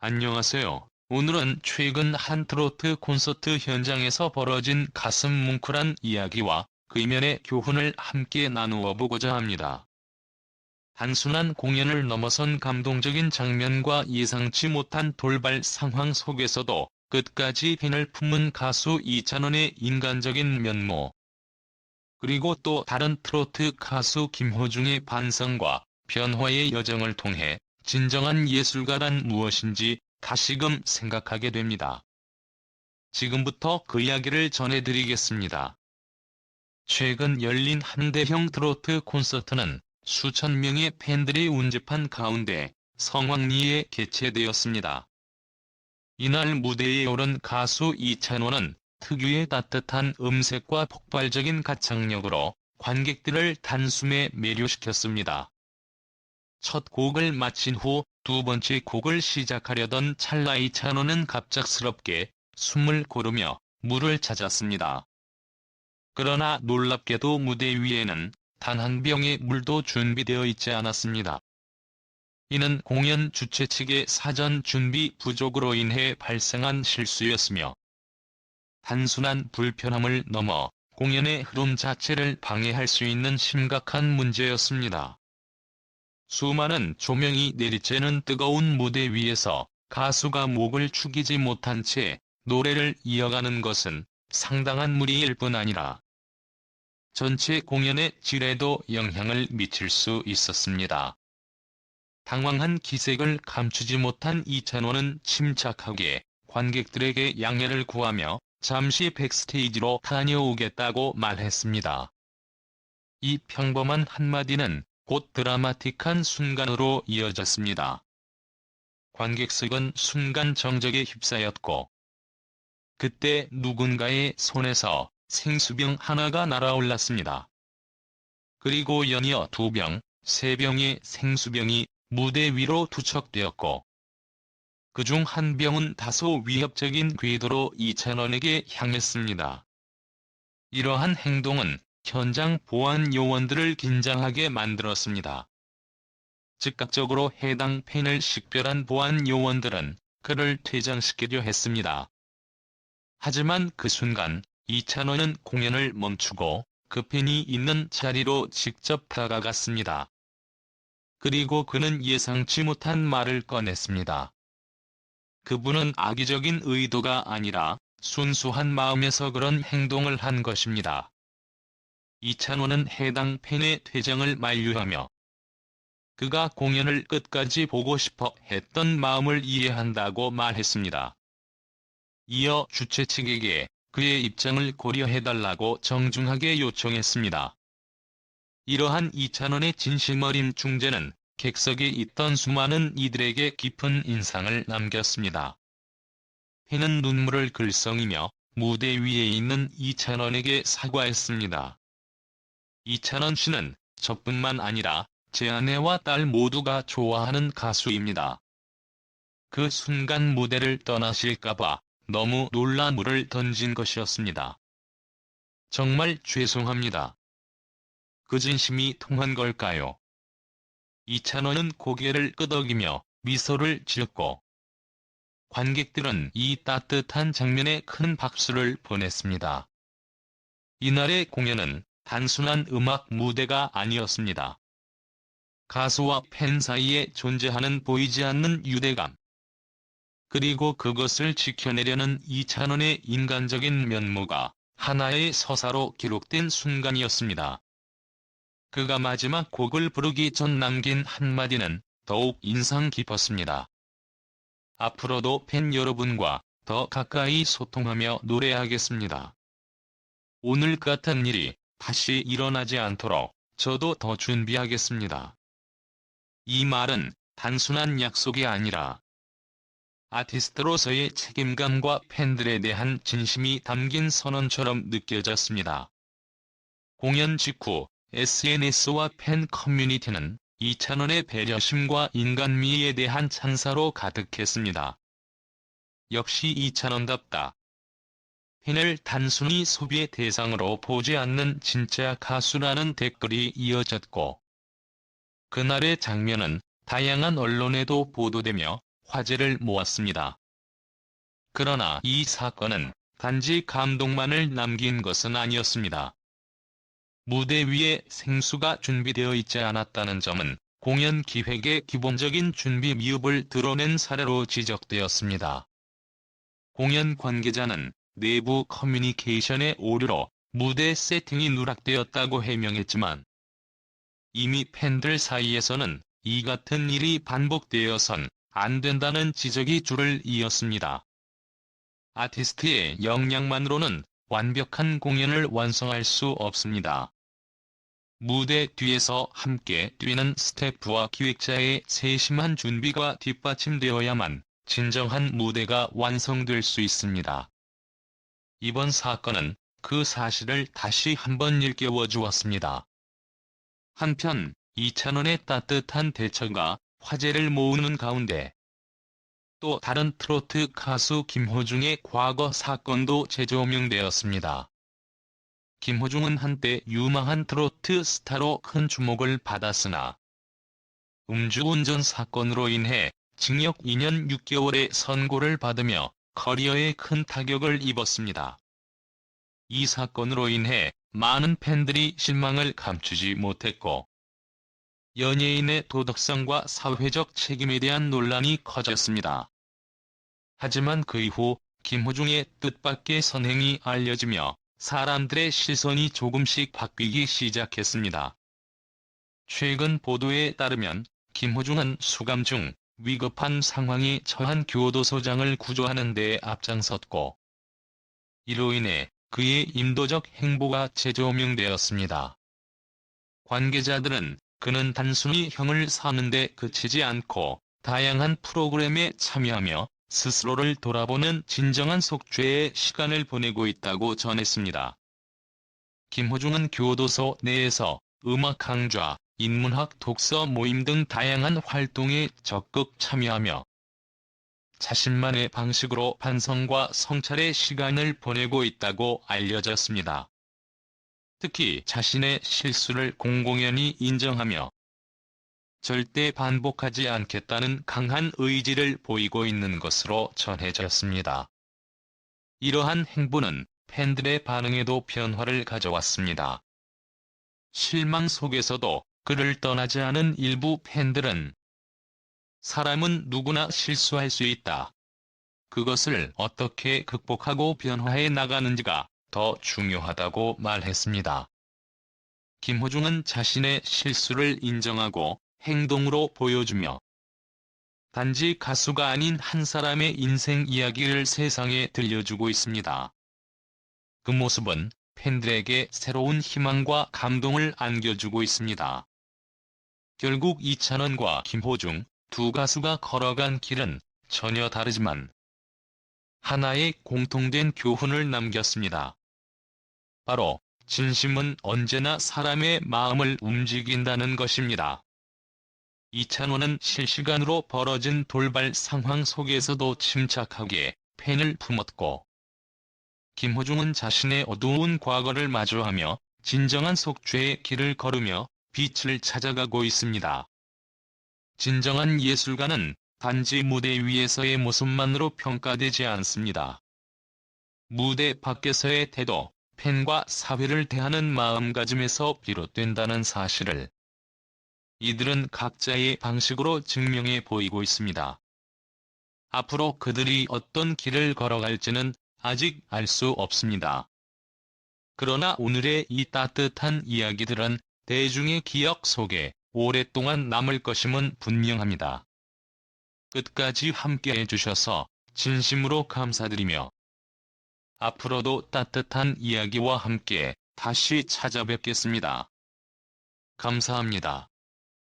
안녕하세요. 오늘은 최근 한 트로트 콘서트 현장에서 벌어진 가슴 뭉클한 이야기와 그 이면의 교훈을 함께 나누어 보고자 합니다. 단순한 공연을 넘어선 감동적인 장면과 예상치 못한 돌발 상황 속에서도 끝까지 팬을 품은 가수 이찬원의 인간적인 면모. 그리고 또 다른 트로트 가수 김호중의 반성과 변화의 여정을 통해 진정한 예술가란 무엇인지 다시금 생각하게 됩니다. 지금부터 그 이야기를 전해드리겠습니다. 최근 열린 한 대형 트로트 콘서트는 수천 명의 팬들이 운집한 가운데 성황리에 개최되었습니다. 이날 무대에 오른 가수 이찬원은 특유의 따뜻한 음색과 폭발적인 가창력으로 관객들을 단숨에 매료시켰습니다. 첫 곡을 마친 후 두 번째 곡을 시작하려던 찰나 이찬원은 갑작스럽게 숨을 고르며 물을 찾았습니다. 그러나 놀랍게도 무대 위에는 단 한 병의 물도 준비되어 있지 않았습니다. 이는 공연 주최 측의 사전 준비 부족으로 인해 발생한 실수였으며 단순한 불편함을 넘어 공연의 흐름 자체를 방해할 수 있는 심각한 문제였습니다. 수많은 조명이 내리쬐는 뜨거운 무대 위에서 가수가 목을 축이지 못한 채 노래를 이어가는 것은 상당한 무리일 뿐 아니라 전체 공연의 질에도 영향을 미칠 수 있었습니다. 당황한 기색을 감추지 못한 이찬원은 침착하게 관객들에게 양해를 구하며 잠시 백스테이지로 다녀오겠다고 말했습니다. 이 평범한 한마디는 곧 드라마틱한 순간으로 이어졌습니다. 관객석은 순간 정적에 휩싸였고 그때 누군가의 손에서 생수병 하나가 날아올랐습니다. 그리고 연이어 두 병, 세 병의 생수병이 무대 위로 투척되었고 그 중 한 병은 다소 위협적인 궤도로 이찬원에게 향했습니다. 이러한 행동은 현장 보안 요원들을 긴장하게 만들었습니다. 즉각적으로 해당 팬을 식별한 보안 요원들은 그를 퇴장시키려 했습니다. 하지만 그 순간 이찬원은 공연을 멈추고 그 팬이 있는 자리로 직접 다가갔습니다. 그리고 그는 예상치 못한 말을 꺼냈습니다. 그분은 악의적인 의도가 아니라 순수한 마음에서 그런 행동을 한 것입니다. 이찬원은 해당 팬의 퇴장을 만류하며 그가 공연을 끝까지 보고 싶어 했던 마음을 이해한다고 말했습니다. 이어 주최 측에게 그의 입장을 고려해달라고 정중하게 요청했습니다. 이러한 이찬원의 진심 어린 중재는 객석에 있던 수많은 이들에게 깊은 인상을 남겼습니다. 팬은 눈물을 글썽이며 무대 위에 있는 이찬원에게 사과했습니다. 이찬원 씨는 저뿐만 아니라 제 아내와 딸 모두가 좋아하는 가수입니다. 그 순간 무대를 떠나실까봐 너무 놀라 물을 던진 것이었습니다. 정말 죄송합니다. 그 진심이 통한 걸까요? 이찬원은 고개를 끄덕이며 미소를 지었고 관객들은 이 따뜻한 장면에 큰 박수를 보냈습니다. 이날의 공연은 단순한 음악 무대가 아니었습니다. 가수와 팬 사이에 존재하는 보이지 않는 유대감. 그리고 그것을 지켜내려는 이찬원의 인간적인 면모가 하나의 서사로 기록된 순간이었습니다. 그가 마지막 곡을 부르기 전 남긴 한마디는 더욱 인상 깊었습니다. 앞으로도 팬 여러분과 더 가까이 소통하며 노래하겠습니다. 오늘 같은 일이 다시 일어나지 않도록 저도 더 준비하겠습니다. 이 말은 단순한 약속이 아니라 아티스트로서의 책임감과 팬들에 대한 진심이 담긴 선언처럼 느껴졌습니다. 공연 직후 SNS와 팬 커뮤니티는 이찬원의 배려심과 인간미에 대한 찬사로 가득했습니다. 역시 이찬원답다. 팬을 단순히 소비의 대상으로 보지 않는 진짜 가수라는 댓글이 이어졌고 그날의 장면은 다양한 언론에도 보도되며 화제를 모았습니다. 그러나 이 사건은 단지 감동만을 남긴 것은 아니었습니다. 무대 위에 생수가 준비되어 있지 않았다는 점은 공연 기획의 기본적인 준비 미흡을 드러낸 사례로 지적되었습니다. 공연 관계자는 내부 커뮤니케이션의 오류로 무대 세팅이 누락되었다고 해명했지만 이미 팬들 사이에서는 이 같은 일이 반복되어선 안 된다는 지적이 줄을 이었습니다. 아티스트의 역량만으로는 완벽한 공연을 완성할 수 없습니다. 무대 뒤에서 함께 뛰는 스태프와 기획자의 세심한 준비가 뒷받침되어야만 진정한 무대가 완성될 수 있습니다. 이번 사건은 그 사실을 다시 한번 일깨워 주었습니다. 한편 이찬원의 따뜻한 대처가 화제를 모으는 가운데 또 다른 트로트 가수 김호중의 과거 사건도 재조명되었습니다. 김호중은 한때 유망한 트로트 스타로 큰 주목을 받았으나 음주운전 사건으로 인해 징역 2년 6개월의 선고를 받으며 커리어에 큰 타격을 입었습니다. 이 사건으로 인해 많은 팬들이 실망을 감추지 못했고 연예인의 도덕성과 사회적 책임에 대한 논란이 커졌습니다. 하지만 그 이후 김호중의 뜻밖의 선행이 알려지며 사람들의 시선이 조금씩 바뀌기 시작했습니다. 최근 보도에 따르면 김호중은 수감 중 위급한 상황에 처한 교도소장을 구조하는 데 앞장섰고 이로 인해 그의 인도적 행보가 재조명되었습니다. 관계자들은 그는 단순히 형을 사는데 그치지 않고 다양한 프로그램에 참여하며 스스로를 돌아보는 진정한 속죄의 시간을 보내고 있다고 전했습니다. 김호중은 교도소 내에서 음악 강좌, 인문학 독서 모임 등 다양한 활동에 적극 참여하며 자신만의 방식으로 반성과 성찰의 시간을 보내고 있다고 알려졌습니다. 특히 자신의 실수를 공공연히 인정하며 절대 반복하지 않겠다는 강한 의지를 보이고 있는 것으로 전해졌습니다. 이러한 행보는 팬들의 반응에도 변화를 가져왔습니다. 실망 속에서도 그를 떠나지 않은 일부 팬들은 사람은 누구나 실수할 수 있다. 그것을 어떻게 극복하고 변화해 나가는지가 더 중요하다고 말했습니다. 김호중은 자신의 실수를 인정하고 행동으로 보여주며 단지 가수가 아닌 한 사람의 인생 이야기를 세상에 들려주고 있습니다. 그 모습은 팬들에게 새로운 희망과 감동을 안겨주고 있습니다. 결국 이찬원과 김호중 두 가수가 걸어간 길은 전혀 다르지만 하나의 공통된 교훈을 남겼습니다. 바로 진심은 언제나 사람의 마음을 움직인다는 것입니다. 이찬원은 실시간으로 벌어진 돌발 상황 속에서도 침착하게 펜을 품었고 김호중은 자신의 어두운 과거를 마주하며 진정한 속죄의 길을 걸으며 빛을 찾아가고 있습니다. 진정한 예술가는 단지 무대 위에서의 모습만으로 평가되지 않습니다. 무대 밖에서의 태도, 팬과 사회를 대하는 마음가짐에서 비롯된다는 사실을 이들은 각자의 방식으로 증명해 보이고 있습니다. 앞으로 그들이 어떤 길을 걸어갈지는 아직 알 수 없습니다. 그러나 오늘의 이 따뜻한 이야기들은 대중의 기억 속에 오랫동안 남을 것임은 분명합니다. 끝까지 함께 해주셔서 진심으로 감사드리며 앞으로도 따뜻한 이야기와 함께 다시 찾아뵙겠습니다. 감사합니다.